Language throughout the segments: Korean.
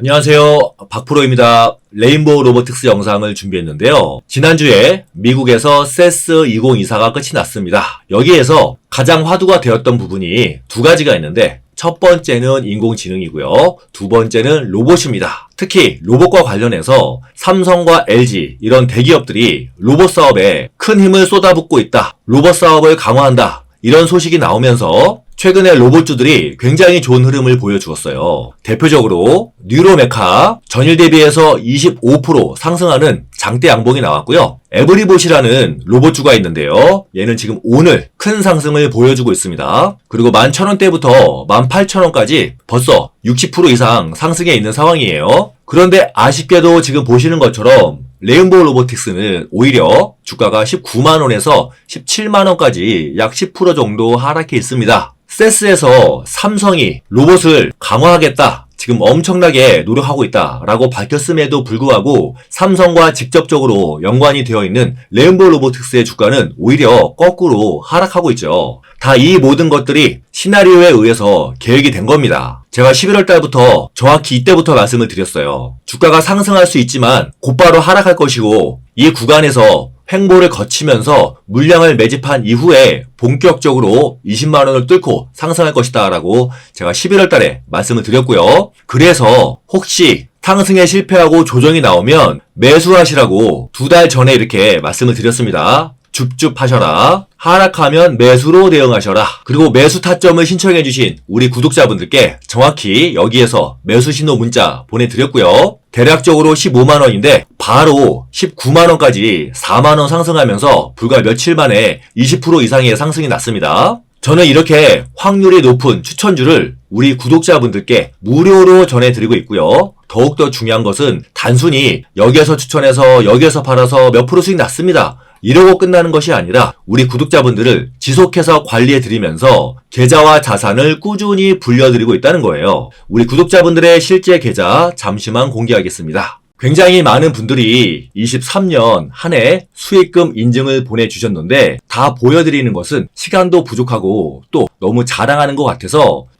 안녕하세요. 박프로입니다. 레인보우 로보틱스 영상을 준비했는데요. 지난주에 미국에서 세스 2024가 끝이 났습니다. 여기에서 가장 화두가 되었던 부분이 두 가지가 있는데 첫 번째는 인공지능이고요. 두 번째는 로봇입니다. 특히 로봇과 관련해서 삼성과 LG 이런 대기업들이 로봇 사업에 큰 힘을 쏟아붓고 있다. 로봇 사업을 강화한다. 이런 소식이 나오면서 최근에 로봇주들이 굉장히 좋은 흐름을 보여주었어요. 대표적으로 뉴로메카 전일 대비해서 25% 상승하는 장대 양봉이 나왔고요. 에브리봇이라는 로봇주가 있는데요. 얘는 지금 오늘 큰 상승을 보여주고 있습니다. 그리고 11,000원대부터 18,000원까지 벌써 60% 이상 상승해 있는 상황이에요. 그런데 아쉽게도 지금 보시는 것처럼 레인보우 로보틱스는 오히려 주가가 19만원에서 17만원까지 약 10% 정도 하락해 있습니다. 세스에서 삼성이 로봇을 강화하겠다. 지금 엄청나게 노력하고 있다라고 밝혔음에도 불구하고 삼성과 직접적으로 연관이 되어 있는 레인보우 로보틱스의 주가는 오히려 거꾸로 하락하고 있죠. 다 이 모든 것들이 시나리오에 의해서 계획이 된 겁니다. 제가 11월 달부터 정확히 이때부터 말씀을 드렸어요. 주가가 상승할 수 있지만 곧바로 하락할 것이고 이 구간에서 횡보를 거치면서 물량을 매집한 이후에 본격적으로 20만 원을 뚫고 상승할 것이다 라고 제가 11월 달에 말씀을 드렸고요. 그래서 혹시 상승에 실패하고 조정이 나오면 매수하시라고 두 달 전에 이렇게 말씀을 드렸습니다. 줍줍 하셔라. 하락하면 매수로 대응하셔라. 그리고 매수 타점을 신청해주신 우리 구독자분들께 정확히 여기에서 매수 신호 문자 보내드렸고요. 대략적으로 15만원인데 바로 19만원까지 4만원 상승하면서 불과 며칠 만에 20% 이상의 상승이 났습니다. 저는 이렇게 확률이 높은 추천주를 우리 구독자분들께 무료로 전해드리고 있고요. 더욱더 중요한 것은 단순히 여기에서 추천해서 여기에서 팔아서 몇 프로 수익 났습니다. 이러고 끝나는 것이 아니라 우리 구독자분들을 지속해서 관리해 드리면서 계좌와 자산을 꾸준히 불려드리고 있다는 거예요. 우리 구독자분들의 실제 계좌 잠시만 공개하겠습니다. 굉장히 많은 분들이 23년 한 해 수익금 인증을 보내주셨는데 다 보여드리는 것은 시간도 부족하고 또 너무 자랑하는 것 같아서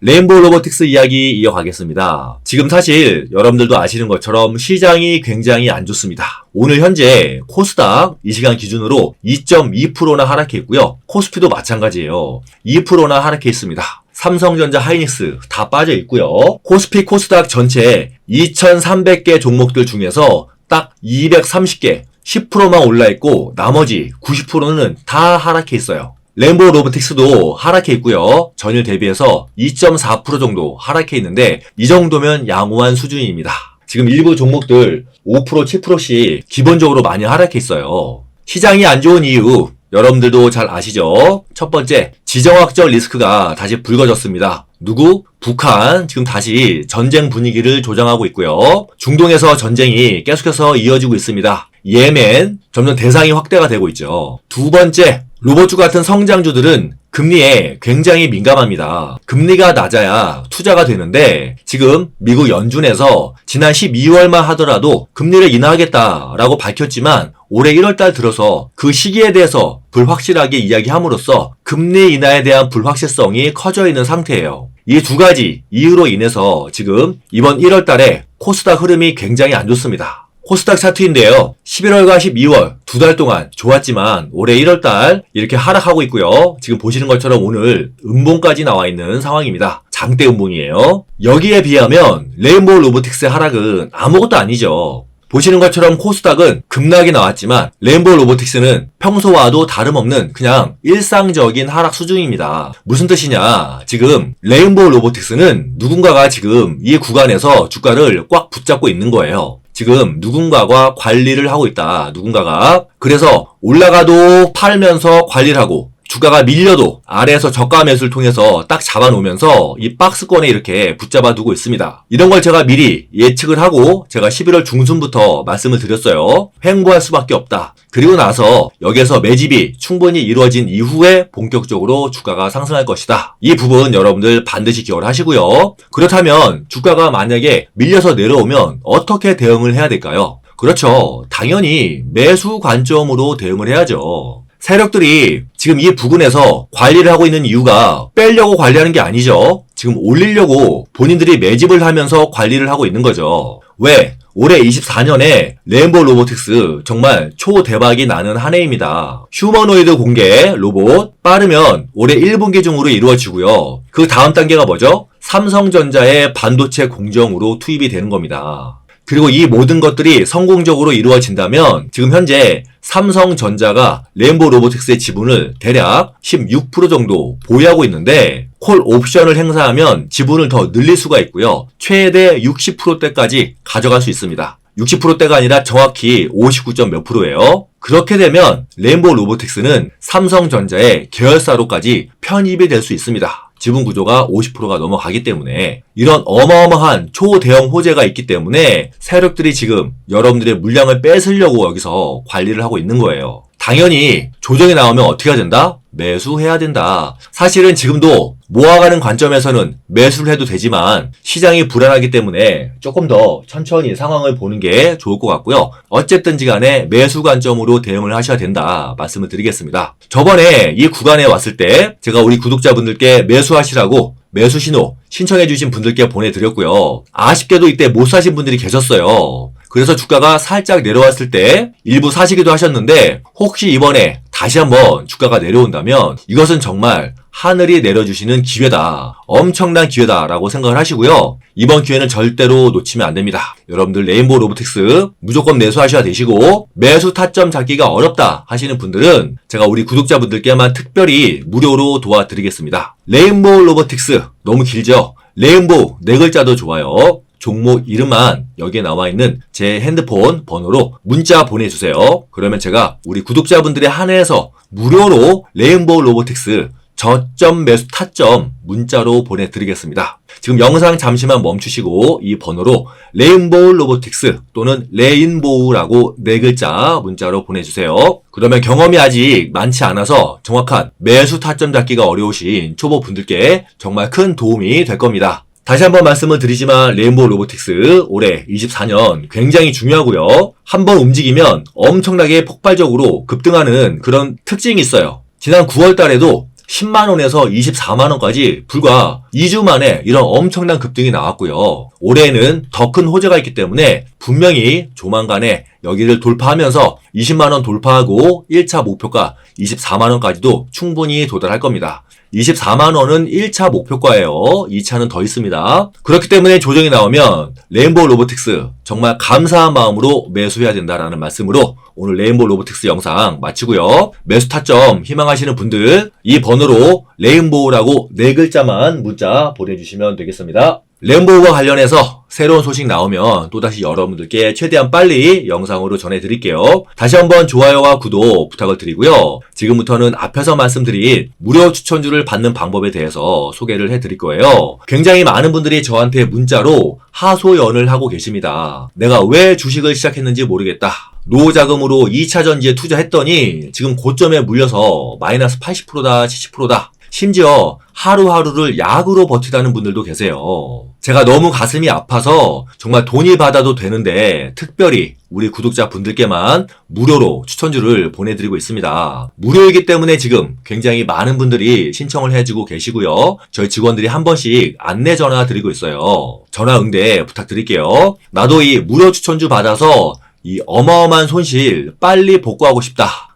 레인보우 로보틱스 이야기 이어가겠습니다. 지금 사실 여러분들도 아시는 것처럼 시장이 굉장히 안 좋습니다. 오늘 현재 코스닥 이 시간 기준으로 2.2%나 하락해 있고요. 코스피도 마찬가지예요. 2%나 하락해 있습니다. 삼성전자, 하이닉스 다 빠져 있고요. 코스피, 코스닥 전체 2,300개 종목들 중에서 딱 230개, 10%만 올라 있고 나머지 90%는 다 하락해 있어요. 램보 로보틱스도 하락해 있고요. 전일 대비해서 2.4% 정도 하락해 있는데 이 정도면 양호한 수준입니다. 지금 일부 종목들 5% 7%씩 기본적으로 많이 하락해 있어요. 시장이 안 좋은 이유 여러분들도 잘 아시죠? 첫 번째, 지정학적 리스크가 다시 불거졌습니다. 누구? 북한 지금 다시 전쟁 분위기를 조장하고 있고요. 중동에서 전쟁이 계속해서 이어지고 있습니다. 예멘 점점 대상이 확대가 되고 있죠. 두 번째, 로봇주 같은 성장주들은 금리에 굉장히 민감합니다. 금리가 낮아야 투자가 되는데 지금 미국 연준에서 지난 12월만 하더라도 금리를 인하하겠다라고 밝혔지만 올해 1월달 들어서 그 시기에 대해서 불확실하게 이야기함으로써 금리 인하에 대한 불확실성이 커져 있는 상태예요. 이 두 가지 이유로 인해서 지금 이번 1월 달에 코스닥 흐름이 굉장히 안 좋습니다. 코스닥 차트인데요. 11월과 12월 두 달 동안 좋았지만 올해 1월 달 이렇게 하락하고 있고요. 지금 보시는 것처럼 오늘 음봉까지 나와 있는 상황입니다. 장대 음봉이에요. 여기에 비하면 레인보우 로보틱스의 하락은 아무것도 아니죠. 보시는 것처럼 코스닥은 급락이 나왔지만 레인보우 로보틱스는 평소와도 다름없는 그냥 일상적인 하락 수준입니다. 무슨 뜻이냐? 지금 레인보우 로보틱스는 누군가가 지금 이 구간에서 주가를 꽉 붙잡고 있는 거예요. 지금 누군가가 관리를 하고 있다. 누군가가. 그래서 올라가도 팔면서 관리를 하고 주가가 밀려도 아래에서 저가 매수를 통해서 딱 잡아놓으면서 이 박스권에 이렇게 붙잡아 두고 있습니다. 이런 걸 제가 미리 예측을 하고 제가 11월 중순부터 말씀을 드렸어요. 횡보할 수밖에 없다. 그리고 나서 여기에서 매집이 충분히 이루어진 이후에 본격적으로 주가가 상승할 것이다. 이 부분 여러분들 반드시 기억을 하시고요. 그렇다면 주가가 만약에 밀려서 내려오면 어떻게 대응을 해야 될까요? 그렇죠. 당연히 매수 관점으로 대응을 해야죠. 세력들이 지금 이 부근에서 관리를 하고 있는 이유가 빼려고 관리하는 게 아니죠. 지금 올리려고 본인들이 매집을 하면서 관리를 하고 있는 거죠. 왜? 올해 24년에 레인보우 로보틱스 정말 초대박이 나는 한 해입니다. 휴머노이드 공개 로봇 빠르면 올해 1분기 중으로 이루어지고요. 그 다음 단계가 뭐죠? 삼성전자의 반도체 공정으로 투입이 되는 겁니다. 그리고 이 모든 것들이 성공적으로 이루어진다면 지금 현재 삼성전자가 레인보우 로보틱스의 지분을 대략 16% 정도 보유하고 있는데 콜 옵션을 행사하면 지분을 더 늘릴 수가 있고요. 최대 60%대까지 가져갈 수 있습니다. 60%대가 아니라 정확히 59. 몇 프로예요. 그렇게 되면 레인보우 로보틱스는 삼성전자의 계열사로까지 편입이 될 수 있습니다. 지분 구조가 50%가 넘어가기 때문에 이런 어마어마한 초대형 호재가 있기 때문에 세력들이 지금 여러분들의 물량을 뺏으려고 여기서 관리를 하고 있는 거예요. 당연히 조정이 나오면 어떻게 해야 된다? 매수해야 된다. 사실은 지금도 모아가는 관점에서는 매수를 해도 되지만 시장이 불안하기 때문에 조금 더 천천히 상황을 보는 게 좋을 것 같고요. 어쨌든지 간에 매수 관점으로 대응을 하셔야 된다 말씀을 드리겠습니다. 저번에 이 구간에 왔을 때 제가 우리 구독자분들께 매수하시라고 매수 신호 신청해 주신 분들께 보내드렸고요. 아쉽게도 이때 못 사신 분들이 계셨어요. 그래서 주가가 살짝 내려왔을 때 일부 사시기도 하셨는데 혹시 이번에 다시 한번 주가가 내려온다면 이것은 정말 하늘이 내려주시는 기회다. 엄청난 기회다라고 생각을 하시고요. 이번 기회는 절대로 놓치면 안 됩니다. 여러분들 레인보우 로보틱스 무조건 매수하셔야 되시고 매수 타점 잡기가 어렵다 하시는 분들은 제가 우리 구독자분들께만 특별히 무료로 도와드리겠습니다. 레인보우 로보틱스 너무 길죠? 레인보우 네 글자도 좋아요. 종목 이름만 여기에 나와 있는 제 핸드폰 번호로 문자 보내주세요. 그러면 제가 우리 구독자분들의 한해서 무료로 레인보우 로보틱스 저점 매수 타점 문자로 보내드리겠습니다. 지금 영상 잠시만 멈추시고 이 번호로 레인보우 로보틱스 또는 레인보우라고 네 글자 문자로 보내주세요. 그러면 경험이 아직 많지 않아서 정확한 매수 타점 잡기가 어려우신 초보 분들께 정말 큰 도움이 될 겁니다. 다시 한번 말씀을 드리지만 레인보우 로보틱스 올해 24년 굉장히 중요하고요. 한번 움직이면 엄청나게 폭발적으로 급등하는 그런 특징이 있어요. 지난 9월 달에도 10만원에서 24만원까지 불과 2주 만에 이런 엄청난 급등이 나왔고요. 올해는 더 큰 호재가 있기 때문에 분명히 조만간에 여기를 돌파하면서 20만원 돌파하고 1차 목표가 24만원까지도 충분히 도달할 겁니다. 24만 원은 1차 목표가예요. 2차는 더 있습니다. 그렇기 때문에 조정이 나오면 레인보우 로보틱스 정말 감사한 마음으로 매수해야 된다라는 말씀으로 오늘 레인보우 로보틱스 영상 마치고요. 매수 타점 희망하시는 분들 이 번호로 레인보우라고 네 글자만 문자 보내주시면 되겠습니다. 레인보우와 관련해서 새로운 소식 나오면 또다시 여러분들께 최대한 빨리 영상으로 전해드릴게요. 다시 한번 좋아요와 구독 부탁을 드리고요. 지금부터는 앞에서 말씀드린 무료 추천주를 받는 방법에 대해서 소개를 해드릴 거예요. 굉장히 많은 분들이 저한테 문자로 하소연을 하고 계십니다. 내가 왜 주식을 시작했는지 모르겠다. 노자금으로 2차 전지에 투자했더니 지금 고점에 물려서 마이너스 80%다, 70%다. 심지어 하루하루를 약으로 버티다는 분들도 계세요. 제가 너무 가슴이 아파서 정말 돈이 받아도 되는데 특별히 우리 구독자 분들께만 무료로 추천주를 보내드리고 있습니다. 무료이기 때문에 지금 굉장히 많은 분들이 신청을 해주고 계시고요. 저희 직원들이 한 번씩 안내 전화 드리고 있어요. 전화 응대 부탁드릴게요. 나도 이 무료 추천주 받아서 이 어마어마한 손실 빨리 복구하고 싶다.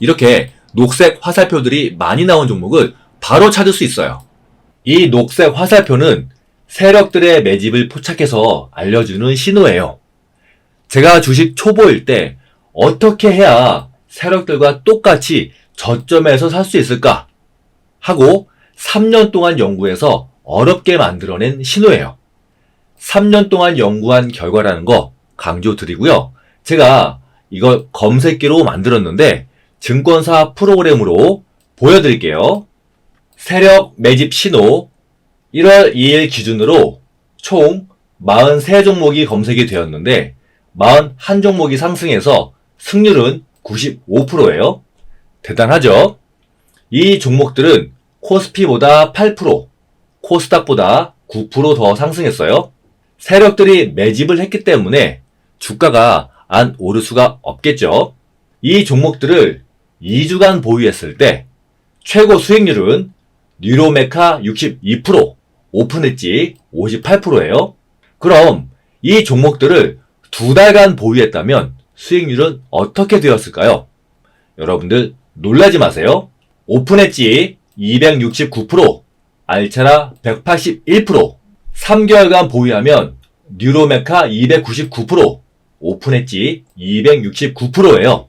이렇게 녹색 화살표들이 많이 나온 종목을 바로 찾을 수 있어요. 이 녹색 화살표는 세력들의 매집을 포착해서 알려주는 신호예요. 제가 주식 초보일 때 어떻게 해야 세력들과 똑같이 저점에서 살 수 있을까 하고 3년 동안 연구해서 어렵게 만들어낸 신호예요. 3년 동안 연구한 결과라는 거 강조드리고요. 제가 이걸 검색기로 만들었는데 증권사 프로그램으로 보여드릴게요. 세력 매집 신호 1월 2일 기준으로 총 43종목이 검색이 되었는데 41종목이 상승해서 승률은 95%예요. 대단하죠? 이 종목들은 코스피보다 8%, 코스닥보다 9%더 상승했어요. 세력들이 매집을 했기 때문에 주가가 안 오를 수가 없겠죠. 이 종목들을 2주간 보유했을 때 최고 수익률은 뉴로메카 62%, 오픈엣지 58%예요. 그럼 이 종목들을 두 달간 보유했다면 수익률은 어떻게 되었을까요? 여러분들 놀라지 마세요. 오픈엣지 269%, 알차라 181%, 3개월간 보유하면 뉴로메카 299%, 오픈엣지 269%예요.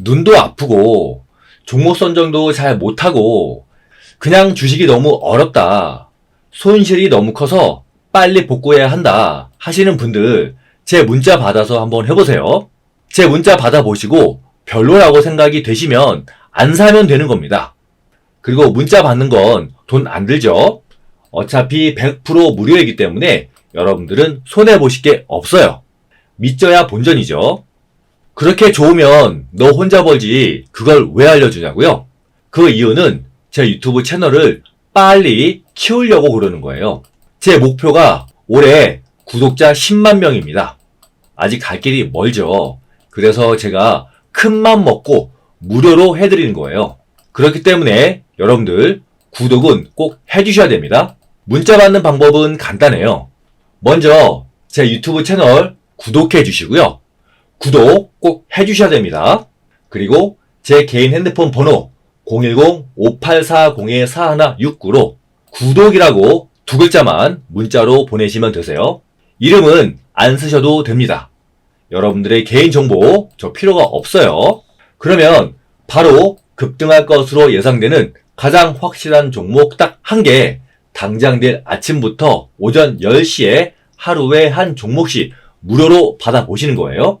눈도 아프고 종목 선정도 잘 못하고 그냥 주식이 너무 어렵다. 손실이 너무 커서 빨리 복구해야 한다 하시는 분들 제 문자 받아서 한번 해보세요. 제 문자 받아보시고 별로라고 생각이 되시면 안 사면 되는 겁니다. 그리고 문자 받는 건 돈 안 들죠? 어차피 100% 무료이기 때문에 여러분들은 손해보실 게 없어요. 믿져야 본전이죠. 그렇게 좋으면 너 혼자 벌지 그걸 왜 알려주냐고요? 그 이유는 제 유튜브 채널을 빨리 키우려고 그러는 거예요. 제 목표가 올해 구독자 10만 명입니다. 아직 갈 길이 멀죠. 그래서 제가 큰 맘 먹고 무료로 해드리는 거예요. 그렇기 때문에 여러분들 구독은 꼭 해주셔야 됩니다. 문자 받는 방법은 간단해요. 먼저 제 유튜브 채널 구독해 주시고요. 구독 꼭 해주셔야 됩니다. 그리고 제 개인 핸드폰 번호 010-5840-4169로 구독이라고 두 글자만 문자로 보내시면 되세요. 이름은 안 쓰셔도 됩니다. 여러분들의 개인정보 저 필요가 없어요. 그러면 바로 급등할 것으로 예상되는 가장 확실한 종목 딱 한 개, 당장 내일 아침부터 오전 10시에 하루에 한 종목씩 무료로 받아보시는 거예요.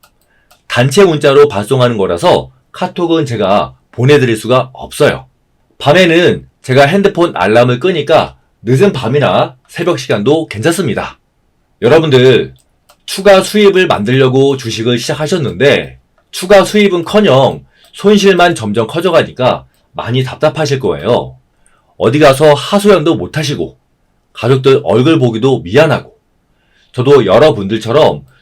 단체 문자로 발송하는 거라서 카톡은 제가 보내드릴 수가 없어요. 밤에는 제가 핸드폰 알람을 끄니까 늦은 밤이나 새벽 시간도 괜찮습니다. 여러분들 추가 수입을 만들려고 주식을 시작하셨는데 추가 수입은 커녕 손실만 점점 커져가니까 많이 답답하실 거예요. 어디 가서 하소연도 못 하시고 가족들 얼굴 보기도 미안하고 저도 여러분들처럼